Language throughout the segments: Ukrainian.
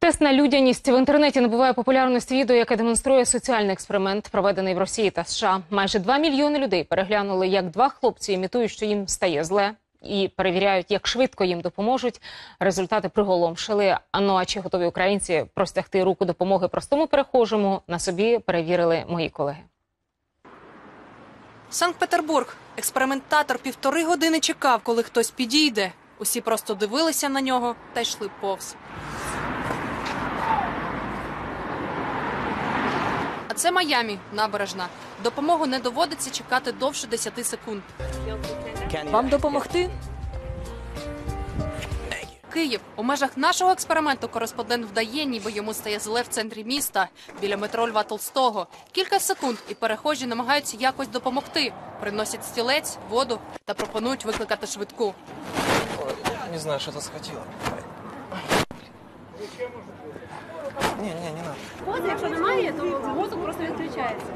Тест на людяність в інтернеті набуває популярність відео, яке демонструє соціальний експеримент, проведений в Росії та США. Майже 2 мільйони людей переглянули, як два хлопці імітують, що їм стає зле, і перевіряють, як швидко їм допоможуть. Результати приголомшили. А ну а чи готові українці простягти руку допомоги простому перехожому? На собі перевірили мої колеги. Санкт-Петербург. Експериментатор півтори години чекав, коли хтось підійде. Усі просто дивилися на нього та йшли повз. Це Майамі, набережна. Допомогу не доводиться чекати довше 10 секунд. Вам допомогти? Київ. У межах нашого експерименту кореспондент вдає, ніби йому стає зле в центрі міста, біля метро Льва Толстого. Кілька секунд, і перехожі намагаються якось допомогти. Приносять стілець, воду та пропонують викликати швидку. Не знаю, что-то схватило. Не, не, не надо. Мозок, якщо немає, то мозок просто відключається.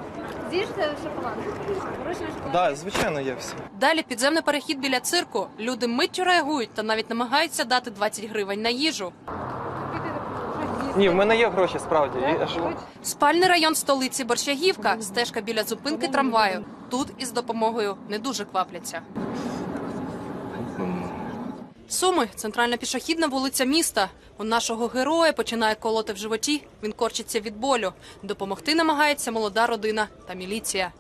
З'їжте шоколад. Хороший шоколад. Да, звичайно, є все. Далі підземний перехід біля цирку. Люди миттю реагують та навіть намагаються дати 20 гривень на їжу. Ні, в мене є гроші, справді. Спальний район столиці Борщагівка, стежка біля зупинки трамваю. Тут із допомогою не дуже квапляться. Суми центральна пішохідна вулиця міста. У нашого героя починає колоти в животі. Він корчиться від болю. Допомогти намагається молода родина та міліція.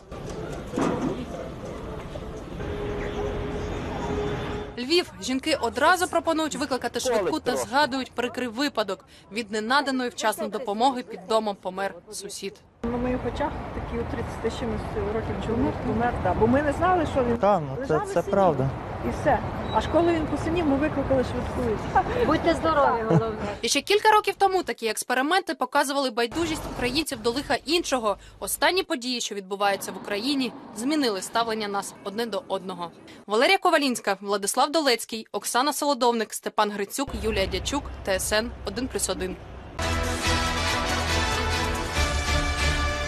Львів жінки одразу пропонують викликати швидку та згадують прикрий випадок. Від ненаданої вчасно допомоги під домом помер сусід. На моїх очах такий у 30 чимось років чоловік помер. Да. Бо ми не знали, що він Так, ну це, лежав правда. І все. Аж коли він посинів, ми викликали швидку. Будьте здорові, головне. І ще кілька років тому такі експерименти показували байдужість українців до лиха іншого. Останні події, що відбуваються в Україні, змінили ставлення нас одне до одного. Валерія Ковалінська, Владислав Долецький, Оксана Солодовник, Степан Грицюк, Юлія Дячук, ТСН 1+,1.